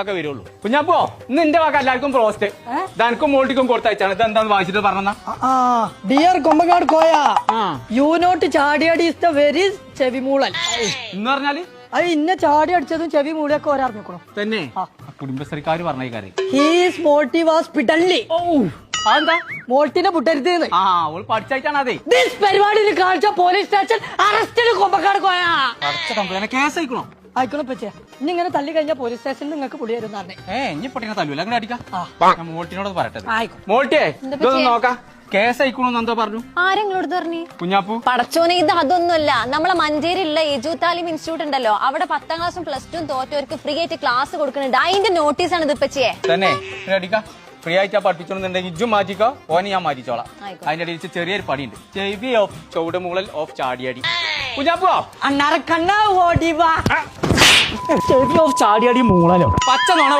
ഒക്കെ വരുള്ളൂ. കുഞ്ഞാപ്പോ ഇന്ന് എന്റെ വാക്ക് എല്ലാവർക്കും പ്രോസ്റ്റ് ധനക്കും മോൾട്ടിക്കും കൊടുത്തയച്ചാണ്. ഇത് എന്താന്ന് വായിച്ചിട്ട് പറഞ്ഞ ആ ഡിയർ കൊമ്പങ്ങാട് കോയ. ആ. യു നോട്ട് ചാടിയടി ഇസ് ദ വെരി ചെവിമൂളൻ എന്ന് പറഞ്ഞാൽ? അത് ഇന്നെ ചാടി അടിച്ചതും ചെവി മൂളിയൊക്കെ ഒരറിഞ്ഞിക്കണം തന്നെ. കുടുംബശ്രീക്കാര് പറഞ്ഞ ഈ കാര്യം. ഹീസ് മോട്ടി വാസ് ഓ അതെന്താ? മോൾട്ടിനെ പുട്ടരുത് പഠിച്ചായിട്ടാണ് അതെ. ദിസ് പരിപാടിയിൽ കാണിച്ച പോലീസ് സ്റ്റേഷൻ അറസ്റ്റിൽ കൊമ്പക്കാട് കോയ. കേസ് അയക്കണോ? ആയിക്കോളെ പറ്റിയ ഇനി ഇങ്ങനെ തല്ലി കഴിഞ്ഞാൽ പോലീസ് സ്റ്റേഷനിൽ നിങ്ങൾക്ക് പുളി തരും പറഞ്ഞേ. ഏ ഇനി പൊട്ടിനെ തല്ലൂല അങ്ങനെ അടിക്കാം? ആ. ഞാൻ മോൾട്ടിനോട് പറയട്ടെ. ആയിക്കോ മോൾട്ടിയെ ഇതൊന്ന് നോക്കാം. കേസ് അയക്കണോന്ന് എന്തോ പറഞ്ഞു? ആരെങ്ങളോട് പറഞ്ഞു? കുഞ്ഞാപ്പു. പടച്ചോനെ ഇത് അതൊന്നുമല്ല. നമ്മളെ മഞ്ചേരിയിലുള്ള എജു താലിം ഇൻസ്റ്റിറ്റ്യൂട്ട് ഉണ്ടല്ലോ. അവിടെ പത്താം ക്ലാസ്സും പ്ലസ് ടു തോറ്റവർക്ക് ഫ്രീ ആയിട്ട് ക്ലാസ് കൊടുക്കുന്നുണ്ട് അതിന്റെ നോട്ടീസാണ് ഇത് ഇപ്പച്ചേ തന്നെ അടിക്കാം. ഫ്രീ ആയിട്ട് പഠിപ്പിച്ചോണ്ടെങ്കിൽ ഇജ്ജും മാറ്റിക്കോ ഓനെ ഞാൻ മാറ്റിച്ചോളാം. ആയിക്കോട്ടെ. അതിന്റെ ഇടയിൽ ചെറിയൊരു പടിയുണ്ട് ചെവി ഓഫ് ചുവടുമൂളൽ ഓഫ് ചാടിയടി. കുഞ്ഞാപ്പോ അണ്ണാറക്കണ്ണ ഓടിവാ. ചെവി ഓഫ് ചാടിയാടി മൂളലോ. പച്ച നോണ